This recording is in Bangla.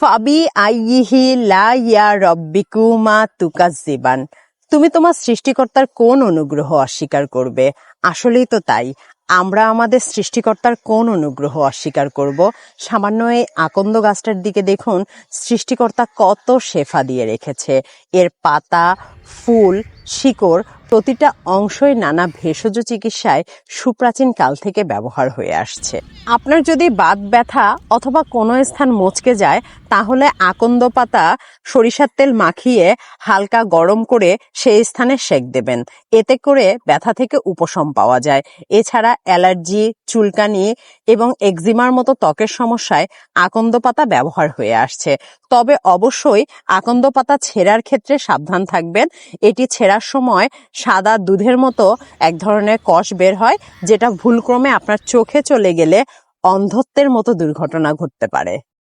ফাবি আইহি লা ইয়া রব্বিকুমা তুকাজ্জিবান। তুমি তোমার সৃষ্টিকর্তার কোন অনুগ্রহ অস্বীকার করবে? আসলেই তো তাই। আমরা আমাদের সৃষ্টিকর্তার কোন অনুগ্রহ অস্বীকার করব? সামান্য এই আকন্দ গাছটার দিকে দেখুন, সৃষ্টিকর্তা কত শেফা দিয়ে রেখেছে। এর পাতা, ফুল, শিকড় প্রতিটা অংশই নানা ভেষজ চিকিৎসায় সুপ্রাচীন কাল থেকে ব্যবহার হয়ে আসছে। আপনার যদি বাত ব্যথা অথবা কোনো স্থান মচকে যায়, তাহলে আকন্দ পাতা সরিষার তেল মাখিয়ে হালকা গরম করে সেই স্থানে সেঁক দেবেন। এতে করে ব্যথা থেকে উপশম পাওয়া যায়। এছাড়া অ্যালার্জি, চুলকানি এবং এক্সিমার মতো ত্বকের সমস্যায় আকন্দ পাতা ব্যবহার হয়ে আসছে। তবে অবশ্যই আকন্দ পাতা ছেঁড়ার ক্ষেত্রে সাবধান থাকবেন। এটি ছেঁড়ার সময় সাদা দুধের মতো এক ধরনের কষ বের হয়, যেটা ভুলক্রমে আপনার চোখে চলে গেলে অন্ধত্বের মতো দুর্ঘটনা ঘটতে পারে।